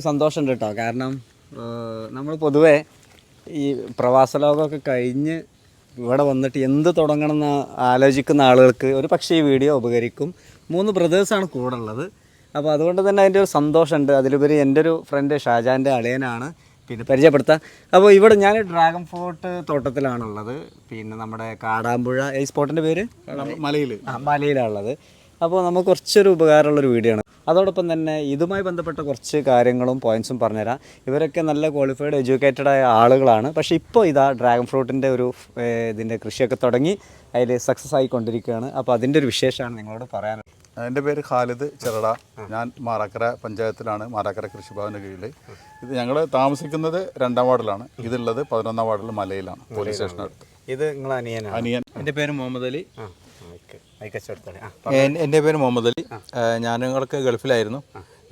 സന്തോഷമുണ്ട് കേട്ടോ. കാരണം നമ്മൾ പൊതുവേ ഈ പ്രവാസ ലോകമൊക്കെ കഴിഞ്ഞ് ഇവിടെ വന്നിട്ട് എന്ത് തുടങ്ങണം എന്ന് ആലോചിക്കുന്ന ആളുകൾക്ക് ഒരു പക്ഷേ ഈ വീഡിയോ ഉപകരിക്കും. മൂന്ന് ബ്രദേഴ്സാണ് കൂടെ ഉള്ളത്. അപ്പോൾ അതുകൊണ്ട് തന്നെ അതിന്റെ ഒരു സന്തോഷമുണ്ട്. അതിലുപരി എന്റെ ഒരു ഫ്രണ്ട് ഷാജാന്റെ അളിയനാണ്. പിന്നെ പരിചയപ്പെടുത്താം. അപ്പോൾ ഇവിടെ ഞാൻ ഡ്രാഗൺ ഫ്രൂട്ട് തോട്ടത്തിലാണുള്ളത്. പിന്നെ നമ്മുടെ കാടാമ്പുഴ. ഈ സ്പോട്ടിന്റെ പേര്? മലയിൽ ആ മലയിലാണുള്ളത്. അപ്പോൾ നമുക്ക് കുറച്ചൊരു ഉപകാരമുള്ളൊരു വീഡിയോ ആണ്. അതോടൊപ്പം തന്നെ ഇതുമായി ബന്ധപ്പെട്ട കുറച്ച് കാര്യങ്ങളും പോയിന്റ്സും പറഞ്ഞുതരാം. ഇവരൊക്കെ നല്ല ക്വാളിഫൈഡ് എഡ്യൂക്കേറ്റഡ് ആയ ആളുകളാണ്. പക്ഷേ ഇപ്പോൾ ഇതാ ഡ്രാഗൺ ഫ്രൂട്ടിന്റെ ഒരു ഇതിന്റെ കൃഷിയൊക്കെ തുടങ്ങി. അതിൽ സക്സസ് ആയിക്കൊണ്ടിരിക്കുകയാണ്. അപ്പോൾ അതിന്റെ ഒരു വിശേഷമാണ് നിങ്ങളോട് പറയാൻ എന്റെ പേര് ഖാലിദ് ചെറട. ഞാൻ മാറാക്കര പഞ്ചായത്തിലാണ് മാറാക്കര കൃഷിഭവന്റെ കീഴിൽ. ഇത് ഞങ്ങൾ താമസിക്കുന്നത് രണ്ടാം വാർഡിലാണ്. ഇതുള്ളത് പതിനൊന്നാം വാർഡിൽ മലയിലാണ് പോലീസ് സ്റ്റേഷനടുത്ത്. ഇത് നിങ്ങൾ അനിയൻ അനിയൻ. എന്റെ പേര് മുഹമ്മദ് അലി. എന്റെ പേര് മുഹമ്മദ് അലി. ഞാൻ നിങ്ങൾക്ക് ഗൾഫിലായിരുന്നു.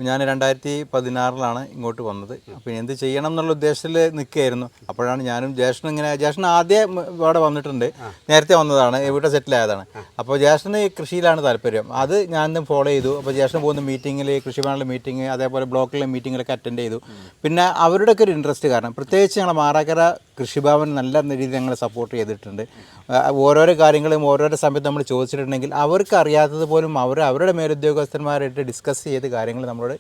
ഞാൻ രണ്ടായിരത്തി പതിനാറിലാണ് ഇങ്ങോട്ട് വന്നത്. അപ്പോൾ എന്ത് ചെയ്യണം എന്നുള്ള ഉദ്ദേശത്തിൽ നിൽക്കുകയായിരുന്നു. അപ്പോഴാണ് ഞാനും ജ്യേഷ്ഠൻ ഇങ്ങനെ ജ്യേഷ്ഠൻ ആദ്യം ഇവിടെ വന്നിട്ടുണ്ട്. നേരത്തെ വന്നതാണ്. ഇവിടെ സെറ്റിലായതാണ് അപ്പോൾ ജ്യേഷ്ഠന് കൃഷിയിലാണ് താല്പര്യം. അത് ഞാൻ ഫോളോ ചെയ്തു. അപ്പോൾ ജ്യേഷ്ഠൻ പോകുന്ന മീറ്റിങ്ങിൽ കൃഷിഭവനിലെ മീറ്റിംഗ് അതേപോലെ ബ്ലോക്കിലെ മീറ്റിങ്ങിലൊക്കെ അറ്റൻഡ് ചെയ്തു. പിന്നെ അവരുടെയൊക്കെ ഒരു ഇൻട്രസ്റ്റ് കാരണം. പ്രത്യേകിച്ച് ഞങ്ങൾ മാറാക്കര കൃഷിഭവൻ നല്ല രീതിയിൽ ഞങ്ങളെ സപ്പോർട്ട് ചെയ്തിട്ടുണ്ട്. ഓരോരോ കാര്യങ്ങളും ഓരോരോ സമയത്ത് നമ്മൾ ചോദിച്ചിട്ടുണ്ടെങ്കിൽ അവർക്ക് അറിയാത്തത് പോലും അവർ അവരുടെ മേലുദ്യോഗസ്ഥന്മാരായിട്ട് ഡിസ്കസ് ചെയ്ത് കാര്യങ്ങൾ നമ്മളോട്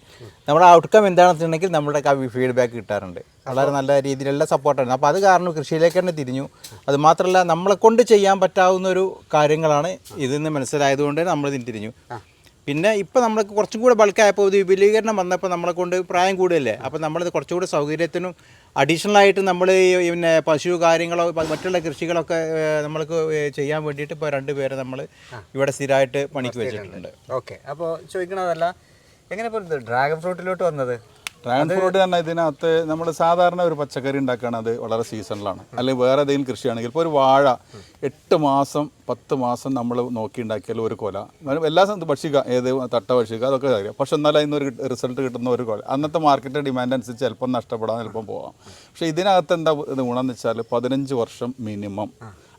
നമ്മുടെ ഔട്ട്കം എന്താണെന്ന് വെച്ചിട്ടുണ്ടെങ്കിൽ നമ്മുടെ ഫീഡ്ബാക്ക് കിട്ടാറുണ്ട്. വളരെ നല്ല രീതിയിലുള്ള സപ്പോർട്ടാണ് അപ്പോൾ അത് കാരണം കൃഷിയിലേക്ക് തന്നെ തിരിഞ്ഞു. അത് മാത്രമല്ല നമ്മളെ കൊണ്ട് ചെയ്യാൻ പറ്റാവുന്ന ഒരു കാര്യങ്ങളാണ് ഇതിൽ നിന്ന് മനസ്സിലായതുകൊണ്ട് നമ്മൾ തിരിഞ്ഞു. പിന്നെ ഇപ്പോൾ നമ്മൾക്ക് കുറച്ചും കൂടെ ബൾക്കായപ്പോൾ ഇത് വിപുലീകരണം വന്നപ്പോൾ നമ്മളെ കൊണ്ട് പ്രായം കൂടുതലല്ലേ അപ്പോൾ കുറച്ചും കുറച്ചുകൂടി സൗകര്യത്തിനും അഡീഷണൽ ആയിട്ട് നമ്മൾ ഈ പിന്നെ പശു കാര്യങ്ങളോ മറ്റുള്ള കൃഷികളൊക്കെ നമ്മൾക്ക് ചെയ്യാൻ വേണ്ടിയിട്ട് ഇപ്പോൾ രണ്ട് പേരെ നമ്മൾ ഇവിടെ സ്ഥിരമായിട്ട് പണിക്ക് വെച്ചിട്ടുണ്ട്. ഓക്കെ. അപ്പോൾ ചോദിക്കണതല്ല എങ്ങനെ ഇപ്പോൾ ഡ്രാഗൺ ഫ്രൂട്ടിലോട്ട് വന്നത്? ഡ്രാഗൺ ഫ്രൂട്ട് തന്നെ ഇതിനകത്ത് നമ്മൾ സാധാരണ ഒരു പച്ചക്കറി ഉണ്ടാക്കുകയാണ് അത് വളരെ സീസണിലാണ് അല്ലെങ്കിൽ വേറെ ഏതെങ്കിലും കൃഷിയാണെങ്കിൽ ഇപ്പോൾ ഒരു വാഴ എട്ട് മാസം പത്ത് മാസം നമ്മൾ നോക്കി ഉണ്ടാക്കിയാൽ ഒരു കൊല. എല്ലാ സ്ഥലത്തും ഭക്ഷിക്കുക. ഏത് തട്ട ഭക്ഷിക്കുക അതൊക്കെ കാര്യം പക്ഷെ എന്നാലും അതിന് ഒരു റിസൾട്ട് കിട്ടുന്ന ഒരു കൊല. അന്നത്തെ മാർക്കറ്റ് ഡിമാൻഡ് അനുസരിച്ച് ചിലപ്പം നഷ്ടപ്പെടാൻ ചിലപ്പം പോവാം. പക്ഷേ ഇതിനകത്ത് എന്താ ഗുണമെന്ന് വെച്ചാൽ പതിനഞ്ച് വർഷം മിനിമം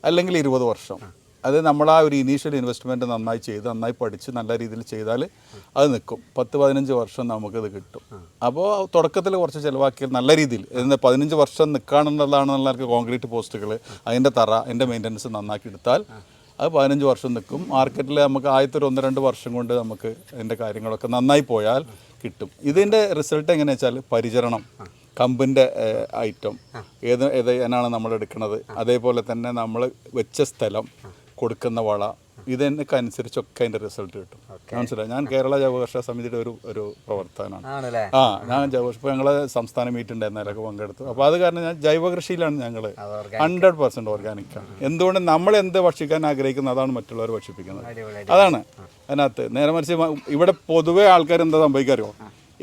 അല്ലെങ്കിൽ ഇരുപത് വർഷം. അത് നമ്മൾ ആ ഒരു ഇനീഷ്യൽ ഇൻവെസ്റ്റ്മെന്റ് നന്നായി ചെയ്ത് നന്നായി പഠിച്ച് നല്ല രീതിയിൽ ചെയ്താൽ അത് നിൽക്കും. പത്ത് പതിനഞ്ച് വർഷം നമുക്കത് കിട്ടും. അപ്പോൾ തുടക്കത്തിൽ കുറച്ച് ചിലവാക്കിയാൽ നല്ല രീതിയിൽ എന്ന് പതിനഞ്ച് വർഷം നിൽക്കുകയാണെന്നുള്ളതാണ് കോൺക്രീറ്റ് പോസ്റ്റുകൾ അതിന്റെ തറ അതിന്റെ മെയിന്റനൻസ് നന്നാക്കി എടുത്താൽ അത് പതിനഞ്ച് വർഷം നിൽക്കും. മാർക്കറ്റിൽ നമുക്ക് ആദ്യത്തെ ഒരു ഒന്ന് രണ്ട് വർഷം കൊണ്ട് നമുക്ക് അതിന്റെ കാര്യങ്ങളൊക്കെ നന്നായി പോയാൽ കിട്ടും. ഇതിന്റെ റിസൾട്ട് എങ്ങനെയാ വെച്ചാൽ പരിചരണം കമ്പിന്റെ ഐറ്റം ഏത് ഏതാണ് ഇനാണ് നമ്മൾ എടുക്കുന്നത്. അതേപോലെ തന്നെ നമ്മൾ വെച്ച സ്ഥലം കൊടുക്കുന്ന വള ഇതൊക്കെ അനുസരിച്ചൊക്കെ അതിന്റെ റിസൾട്ട് കിട്ടും മനസ്സിലായി? ഞാൻ കേരള ജൈവകർഷക സമിതിയുടെ ഒരു ഒരു പ്രവർത്തകനാണ്. ആണല്ലേ? ആ ഞാൻ ജവകർഷ ഇപ്പോൾ ഞങ്ങളെ സംസ്ഥാന മീറ്റ് ഉണ്ടായിരുന്നു അതിലൊക്കെ പങ്കെടുത്തു. അപ്പോൾ അത് കാരണം ഞാൻ ജൈവകൃഷിയിലാണ് ഞങ്ങൾ. ഞങ്ങൾ ഹൺഡ്രഡ് ഓർഗാനിക് ആണ്. എന്തുകൊണ്ട് നമ്മൾ എന്ത് ഭക്ഷിക്കാൻ ആഗ്രഹിക്കുന്നത് അതാണ് മറ്റുള്ളവർ ഭക്ഷിപ്പിക്കുന്നത് അതാണ്. അതിനകത്ത് നേരെ മറിച്ച് ഇവിടെ പൊതുവെ ആൾക്കാർ എന്താ സംഭവിക്കാറിയോ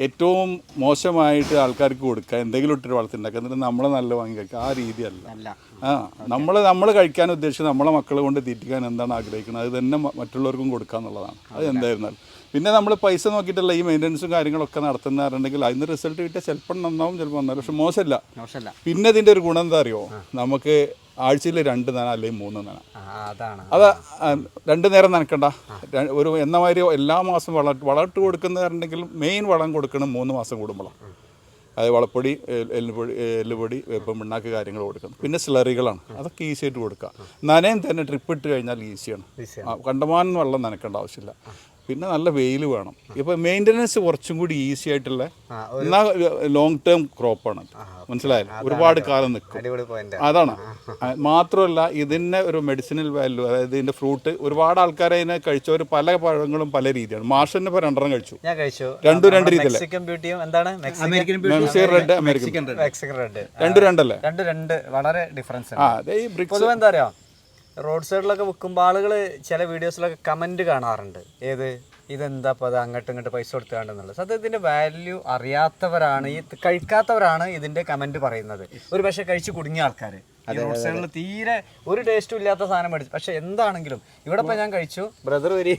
ഏറ്റവും മോശമായിട്ട് ആൾക്കാർക്ക് കൊടുക്കുക എന്തെങ്കിലും ഇട്ടിട്ട് വളർത്തിണ്ടാക്കുക എന്നിട്ട് നമ്മളെ നല്ല വാങ്ങി കഴിക്കുക. ആ രീതിയല്ല. ആ നമ്മൾ നമ്മൾ കഴിക്കാൻ ഉദ്ദേശിച്ച് നമ്മളെ മക്കളെ കൊണ്ട് തീറ്റിക്കാൻ എന്താണ് ആഗ്രഹിക്കുന്നത്? അത് തന്നെ മറ്റുള്ളവർക്കും കൊടുക്കുക എന്നുള്ളതാണ്. അത് എന്തായിരുന്നാലും. പിന്നെ നമ്മൾ പൈസ നോക്കിയിട്ടുള്ള ഈ മെയിന്റനൻസും കാര്യങ്ങളൊക്കെ നടത്തുന്നവരുണ്ടെങ്കിൽ അതിന് റിസൾട്ട് കിട്ടിയാൽ ചിലപ്പോൾ നന്നാവും ചിലപ്പോൾ നന്നാവും പക്ഷെ മോശമല്ല. മോശമല്ല. പിന്നെ ഇതിന്റെ ഒരു ഗുണം എന്താ അറിയോ? നമുക്ക് ആഴ്ചയിൽ രണ്ട് നന അല്ലെങ്കിൽ മൂന്ന് നന. അത് രണ്ട് നേരം നനക്കണ്ട. ഒരു എന്ന മാതിരി എല്ലാ മാസം വള വളർട്ട് കൊടുക്കുന്നവരുണ്ടെങ്കിൽ മെയിൻ വളം കൊടുക്കണം മൂന്ന് മാസം കൂടുമ്പോഴാണ് അതായത് വളപ്പൊടി എല്ലുപൊടി എല്ലുപൊടി വേപ്പം പിണ്ണാക്ക് കാര്യങ്ങൾ കൊടുക്കണം. പിന്നെ സ്ലറികളാണ്. അതൊക്കെ ഈസി ആയിട്ട് കൊടുക്കുക. നനയും തന്നെ ട്രിപ്പ് ഇട്ട് കഴിഞ്ഞാൽ ഈസിയാണ് കണ്ടമാനം വെള്ളം നനക്കേണ്ട ആവശ്യമില്ല. പിന്നെ നല്ല വെയിൽ വേണം. ഇപ്പൊ മെയിന്റനൻസ് കുറച്ചും കൂടി ഈസി ആയിട്ടുള്ള എന്നാൽ ലോങ് ടേം ക്രോപ്പാണ് മനസ്സിലായല്ലോ? ഒരുപാട് കാലം നിൽക്കും അതാണ്. മാത്രമല്ല ഇതിന്റെ ഒരു മെഡിസിനൽ വാല്യൂ അതായത് ഇതിന്റെ ഫ്രൂട്ട് ഒരുപാട് ആൾക്കാർ അതിനെ കഴിച്ചവർ പല പഴങ്ങളും പല രീതിയാണ്. മാഷന്നെ ഇപ്പോൾ രണ്ടെണ്ണം കഴിച്ചു. ഞാൻ കഴിച്ചു. രണ്ടും രണ്ട് രീതിയിൽ മെക്സിക്കൻ ബ്യൂട്ടിയും എന്താണ്? Mexican Mexican red American Mexican red രണ്ടും രണ്ടല്ലേ? രണ്ട് രണ്ട് വളരെ ഡിഫറൻസ് ആ അതെ ഈ ബ്രിക്സ് എന്താ അറിയോ? റോഡ് സൈഡിലൊക്കെ വിൽക്കുമ്പോൾ ആളുകൾ ചില വീഡിയോസിലൊക്കെ കമന്റ് കാണാറുണ്ട്. ഏത്? ഇതെന്താ അപ്പോൾ അത് അങ്ങോട്ടും ഇങ്ങോട്ട് പൈസ കൊടുത്തുകാണ്ടെന്നുള്ളത് സത്യം ഇതിന്റെ വാല്യൂ അറിയാത്തവരാണ് ഈ കഴിക്കാത്തവരാണ് ഇതിന്റെ കമന്റ് പറയുന്നത്. ഒരു പക്ഷേ കഴിച്ച് കുടുങ്ങിയ ആൾക്കാർ റോഡ് സൈഡിൽ തീരെ ഒരു ടേസ്റ്റും ഇല്ലാത്ത സാധനം മേടിച്ചു. പക്ഷേ എന്താണെങ്കിലും ഇവിടെ ഇപ്പോൾ ഞാൻ കഴിച്ചു. ബ്രദർ വരി.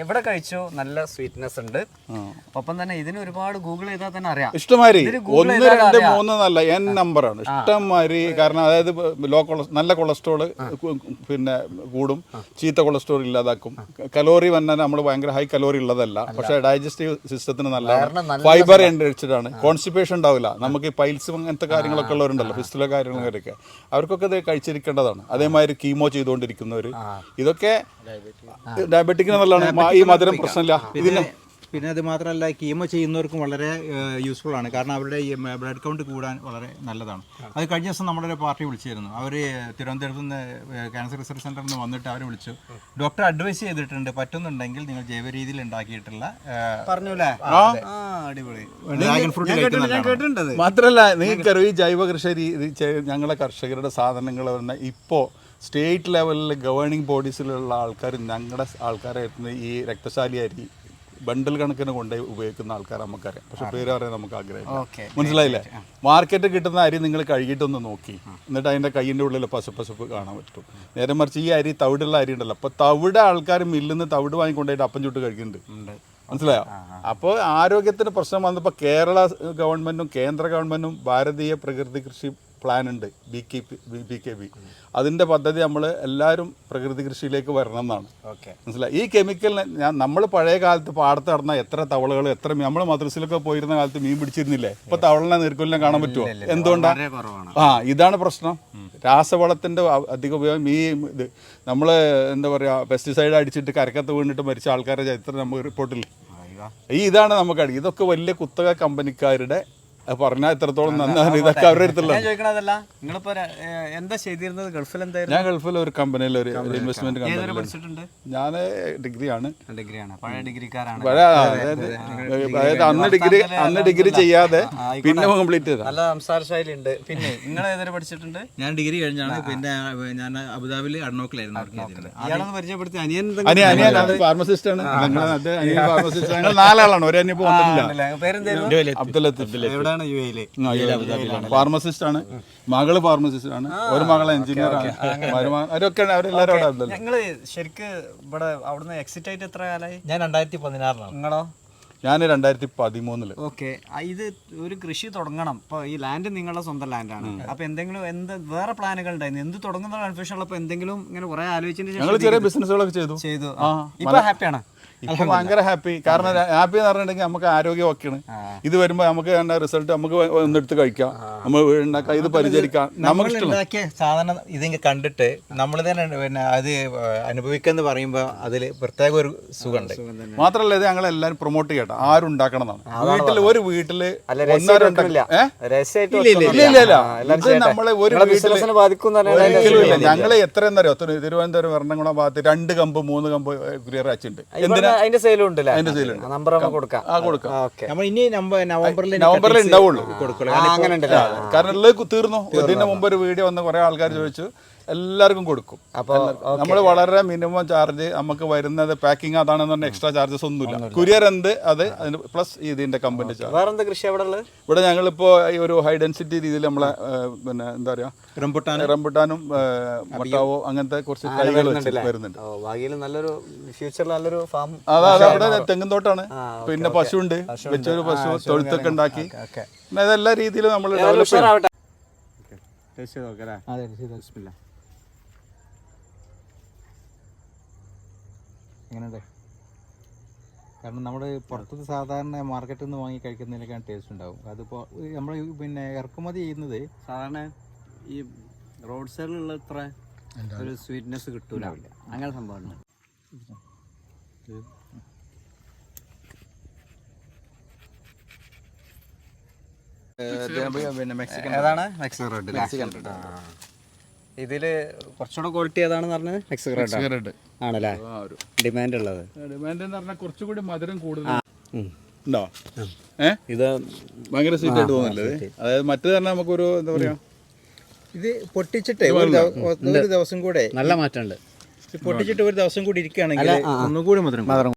എവിടെ കഴിച്ചോ നല്ല സ്വീറ്റ്നെസ് ഉണ്ട്. ഒപ്പം തന്നെ ഇതിന് ഒരുപാട് ഗൂഗിൾ ചെയ്താൽ തന്നെ അറിയാം. ഇഷ്ടമാതിരി. ഒന്ന് രണ്ട്. മൂന്ന് നല്ല എൻ നമ്പറാണ് ഇഷ്ടമാതിരി കാരണം അതായത് ലോ കൊളസ് നല്ല കൊളസ്ട്രോൾ പിന്നെ കൂടും. ചീത്ത കൊളസ്ട്രോൾ ഇല്ലാതാക്കും. കലോറി വന്നാൽ നമ്മൾ ഭയങ്കര ഹൈ കലോറി ഉള്ളതല്ല. പക്ഷെ ഡൈജസ്റ്റീവ് സിസ്റ്റത്തിന് നല്ല ഫൈബർ എൻറിച്ചഡാണ് കോൺസ്റ്റിപ്പേഷൻ ഉണ്ടാവില്ല. നമുക്ക് പൈൽസ് അങ്ങനത്തെ കാര്യങ്ങളൊക്കെ ഉള്ളവരുണ്ടല്ലോ ഫിസ്റ്റുല കാര്യങ്ങളൊക്കെ. അവർക്കൊക്കെ ഇത് കഴിച്ചിരിക്കേണ്ടതാണ്. അതേമാതിരി കീമോ ചെയ്തുകൊണ്ടിരിക്കുന്നവർ ഇതൊക്കെ ഡയബറ്റിക്കിന് നല്ലതാണ്. ഈ മധുരം പ്രശ്നമില്ല. ഇതിന് പിന്നെ അത് മാത്രമല്ല കീമോ ചെയ്യുന്നവർക്കും വളരെ യൂസ്ഫുൾ ആണ്. കാരണം അവരുടെ ഈ ബ്ലഡ് കൗണ്ട് കൂടാൻ വളരെ നല്ലതാണ്. അത് കഴിഞ്ഞ ദിവസം നമ്മുടെ ഒരു പാർട്ടി വിളിച്ചിരുന്നു. അവർ തിരുവനന്തപുരത്ത് നിന്ന് ക്യാൻസർ റിസർച്ച് സെന്ററിൽ നിന്ന് വന്നിട്ട് അവർ വിളിച്ചു. ഡോക്ടർ അഡ്വൈസ് ചെയ്തിട്ടുണ്ട് പറ്റുന്നുണ്ടെങ്കിൽ നിങ്ങൾ ജൈവ രീതിയിൽ ഉണ്ടാക്കിയിട്ടുള്ള പറഞ്ഞൂലേ? അടിപൊളി. ഡ്രാഗൺ ഫ്രൂട്ട് കഴിക്കുന്നതാണ് കേട്ടിട്ടുണ്ട് മാത്രല്ല നിങ്ങൾക്കറിയാം ഈ ജൈവ കൃഷി ഞങ്ങളെ കർഷകരുടെ സാധനങ്ങൾ വന്ന ഇപ്പോൾ സ്റ്റേറ്റ് ലെവലിൽ ഗവേണിംഗ് ബോഡീസിലുള്ള ആൾക്കാർ ഞങ്ങളുടെ ആൾക്കാരായിരുന്നു ഈ രക്തശാലി അരി ബണ്ടിൽ കണക്കിന് കൊണ്ടുപോയി ഉപയോഗിക്കുന്ന ആൾക്കാർ നമുക്കറിയാം. പക്ഷെ പേര് പറയാൻ നമുക്ക് ആഗ്രഹം മനസ്സിലായില്ലേ? മാർക്കറ്റ് കിട്ടുന്ന അരി നിങ്ങൾ കഴുകിയിട്ടൊന്ന് നോക്കി. എന്നിട്ട് അതിന്റെ കയ്യിന്റെ ഉള്ളിൽ പശപ്പശപ്പ് കാണാൻ പറ്റും. നേരെ മറിച്ച് ഈ അരി തവിടുള്ള അരി ഉണ്ടല്ലോ. അപ്പോൾ തവിടെ ആൾക്കാർ മില്ലിൽ നിന്ന് തവിട് വാങ്ങിക്കൊണ്ടായിട്ട് അപ്പം ചുട്ട് കഴിക്കുന്നുണ്ട്. മനസ്സിലായോ? അപ്പോൾ ആരോഗ്യത്തിന് പ്രശ്നം വന്നപ്പോൾ കേരള ഗവൺമെന്റും കേന്ദ്ര ഗവൺമെന്റും ഭാരതീയ പ്രകൃതി കൃഷി പ്ലാൻ ഉണ്ട് B K P B K B അതിന്റെ പദ്ധതി നമ്മൾ എല്ലാവരും പ്രകൃതി കൃഷിയിലേക്ക് വരണം എന്നാണ്. ഓക്കെ. മനസ്സിലായി? ഈ കെമിക്കലിനെ ഞാൻ നമ്മൾ പഴയ കാലത്ത് പാടത്ത് നടന്ന എത്ര തവളകൾ എത്ര നമ്മൾ മദ്രസിലൊക്കെ പോയിരുന്ന കാലത്ത് മീൻ പിടിച്ചിരുന്നില്ലേ? ഇപ്പൊ തവളനെ നീർക്കൊല്ലിനെ കാണാൻ പറ്റുമോ എന്തുകൊണ്ടാണ് ആ ഇതാണ് പ്രശ്നം. രാസവളത്തിന്റെ അധിക ഉപയോഗം ഈ ഇത് നമ്മൾ എന്താ പറയാ പെസ്റ്റിസൈഡ് അടിച്ചിട്ട് കരക്കത്ത് വീണിട്ട് മരിച്ച ആൾക്കാരുടെ ചരിത്രം നമുക്ക് റിപ്പോർട്ടിൽ ഈ ഇതാണ് നമുക്ക് ഇതൊക്കെ വലിയ കുത്തക കമ്പനിക്കാരുടെ പറഞ്ഞാൽ എത്രത്തോളം നന്നാണ്. ഇതൊക്കെ അവരുടെ അടുത്തുള്ള ഞാൻ ചോദിക്കണതല്ല നിങ്ങളിപ്പോ എന്താ ചെയ്തിരുന്നത്? ഗൾഫിൽ എന്തായിരുന്നു? ഞാൻ ഗൾഫിൽ ഒരു കമ്പനിയിൽ ഒരു ഇൻവെസ്റ്റ്മെന്റ് കമ്പനിയിൽ പഠിച്ചിട്ടുണ്ട്? ഞാൻ ഡിഗ്രിയാണ്. ഡിഗ്രിയാണ്. പഴയ ഡിഗ്രിക്കാരാണ്. പഴയ അതായത് അന്ന് ഡിഗ്രി അന്ന് ഡിഗ്രി ചെയ്യാതെ പിന്നെ കംപ്ലീറ്റ് ചെയ്ത. നല്ല സംസാര ശൈലി ഉണ്ട് പിന്നെ നിങ്ങൾ ഏതൊരു പഠിച്ചിട്ടുണ്ട്? ഞാൻ ഡിഗ്രി കഴിഞ്ഞാണ്. പിന്നെ ഞാൻ അബുദാബിയിൽ അഡ്നോക്കിലായിരുന്നു അനിയ അനിയ ഫാർമസിസ്റ്റ് ആണ്. ഞങ്ങൾ നാലാളാണ്. ഒരു പേരെന്തായിരുന്നു? അബ്ദുൽ ലത്തീഫ്. എവിടെയാണ് യു എയിൽ ഫാർമസിസ്റ്റ് ആണ്. മകൾ ഫാർമസിസ്റ്റ് ആണ്. ഒരു മകൾ എഞ്ചിനീയർ ആണ്. അവരൊക്കെ അവരെല്ലാവരും ഞങ്ങൾ ശരിക്ക് ഇവിടെ അവിടുന്ന് എക്സിറ്റ് ആയിട്ട് എത്ര കാലായി? ഞാൻ രണ്ടായിരത്തി പതിനാറിലാണ്. നിങ്ങളോ? ഞാൻ രണ്ടായിരത്തി പതിമൂന്നിൽ ഓക്കെ ഇത് ഒരു കൃഷി തുടങ്ങണം. ഇപ്പൊ ഈ ലാൻഡ് നിങ്ങളുടെ സ്വന്തം ലാൻഡാണ് അപ്പൊ എന്തെങ്കിലും എന്ത് വേറെ പ്ലാനുകൾ ഉണ്ടായിരുന്നു? എന്ത് തുടങ്ങുന്ന കൺഫ്യൂഷൻ ഉള്ളപ്പോ എന്തെങ്കിലും ഇങ്ങനെ കുറെ ആലോചിച്ചതിന് ശേഷം ചെറിയ ബിസിനസ്സുകളൊക്കെ ചെയ്തു. ചെയ്തു. ഇപ്പൊ ഹാപ്പിയാണ് ഭയങ്കര ഹാപ്പി കാരണം ഹാപ്പി എന്ന് പറഞ്ഞിട്ടുണ്ടെങ്കിൽ നമുക്ക് ആരോഗ്യം ഒക്കെയാണ് ഇത് വരുമ്പോ നമുക്ക് തന്നെ റിസൾട്ട് നമുക്ക് ഒന്നെടുത്ത് കഴിക്കാം. നമ്മൾ ഉണ്ടാക്കാം. ഇത് പരിചരിക്കാം. നമുക്ക് ഉണ്ടാക്കിയ സാധനം ഇതിങ്ങ് കണ്ടിട്ട് നമ്മൾ തന്നെ പിന്നെ അത് അനുഭവിക്കാന്ന് പറയുമ്പോൾ അതിൽ പ്രത്യേക ഒരു സുഖമുണ്ട്. മാത്രല്ല ഇത് ഞങ്ങൾ എല്ലാവരും പ്രൊമോട്ട് ചെയ്യട്ടെ. ആരും ഉണ്ടാക്കണം എന്നാണ്. വീട്ടിൽ ഒരു വീട്ടിൽ നമ്മളെ ഒരു ഇല്ല. ഞങ്ങൾ എത്ര എന്നറിയോ തിരുവനന്തപുരം എറണാകുളം ഭാഗത്ത് രണ്ട് കമ്പ് മൂന്ന് കമ്പ് കുരിയർ അച്ചുണ്ട് എന്തിനാ അതിന്റെ സെയിലും ഉണ്ടല്ലേ? അതിന്റെ സെയിലുണ്ട്. നമ്പർ കൊടുക്കാം. ആ കൊടുക്കാം. ഓക്കെ നമ്മൾ ഇനി നവംബറിൽ നവംബറിൽ ഉണ്ടാവുള്ളൂ. കൊടുക്കുള്ളൂ. അങ്ങനെ ഉണ്ടല്ലേ? കാരണം തീർന്നു. ഇതിന്റെ മുമ്പ് ഒരു വീഡിയോ വന്ന് കുറെ ആൾക്കാർ ചോദിച്ചു. എല്ലാവർക്കും കൊടുക്കും. അപ്പോൾ നമ്മൾ വളരെ മിനിമം ചാർജ് നമുക്ക് വരുന്നത് പാക്കിംഗ് അതാണെന്ന് പറഞ്ഞാൽ എക്സ്ട്രാ ചാർജസ് ഒന്നുമില്ല. കുരിയർ എന്ത് അത് അതിന് പ്ലസ് ഇതിന്റെ കമ്പനി ചാർജ് വേറെന്താ കൃഷി അവിടെ ഉള്ളത്? ഇവിടെ ഞങ്ങളിപ്പോ ഈ ഒരു ഹൈ ഡെൻസിറ്റി രീതിയിൽ നമ്മളെ പിന്നെ എന്താ പറയാ? റംബുട്ടാൻ റംബുട്ടാനും മട്ടാവോ അങ്ങനത്തെ കുറച്ച് തൈകൾ വരുന്നുണ്ട് നല്ലൊരു ഫ്യൂച്ചറിൽ നല്ലൊരു ഫാം അതെ അത് അവിടെ തെങ്ങും തോട്ടാണ്. പിന്നെ പശുണ്ട് വെച്ചൊരു പശു തൊഴുത്തൊക്കെ ഉണ്ടാക്കി. ഓക്കെ പിന്നെ ഇതെല്ലാ രീതിയിലും നമ്മൾ ഡെവലപ്പ് ഉഷാറാവട്ടെ. ടേസ്റ്റ് ചെയ്ത് നോക്കല്ലേ അതെ എങ്ങനെയുണ്ട്? കാരണം നമ്മൾ പുറത്തത് സാധാരണ മാർക്കറ്റിൽ നിന്ന് വാങ്ങി കഴിക്കുന്നതിനൊക്കെയാണ് ടേസ്റ്റ് ഉണ്ടാവും. അതിപ്പോൾ നമ്മൾ പിന്നെ ഇറക്കുമതി ചെയ്യുന്നത് സാധാരണ ഈ റോഡ് സൈഡിലുള്ള ഇത്ര ഒരു സ്വീറ്റ്നെസ് കിട്ടൂല. അങ്ങനെ സംഭവം പിന്നെ മെക്സിക്കൻ ഏതാണ്? മെക്സിക്കൻ റെഡ് മെക്സിക്കൻ റെഡ് ഇതിൽ കുറച്ചുകൂടെ ക്വാളിറ്റി ഏതാണെന്ന് പറഞ്ഞത്? മെക്സിക്കൻ ഗ്രേഡ് ആണല്ലേ? ഡിമാൻഡ് ഉള്ളത്. ഡിമാൻഡ് എന്ന് പറഞ്ഞാൽ കുറച്ചുകൂടി മധുരം കൂടുതൽ. ഉണ്ടോ? ഇത് ഭയങ്കര സ്വീറ്റ് ആയിട്ട് തോന്നില്ലേ അതായത് മറ്റു തന്നെ നമുക്കൊരു എന്താ പറയാ? ഇത് പൊട്ടിച്ചിട്ട് ഒരു ദവ- ഒരു ദിവസം കൂടെ നല്ല മാറ്റമുണ്ട്. പൊട്ടിച്ചിട്ട് ഒരു ദിവസം കൂടി ഇരിക്കുകയാണെങ്കിൽ ഒന്നുകൂടി മധുരം കൂടും.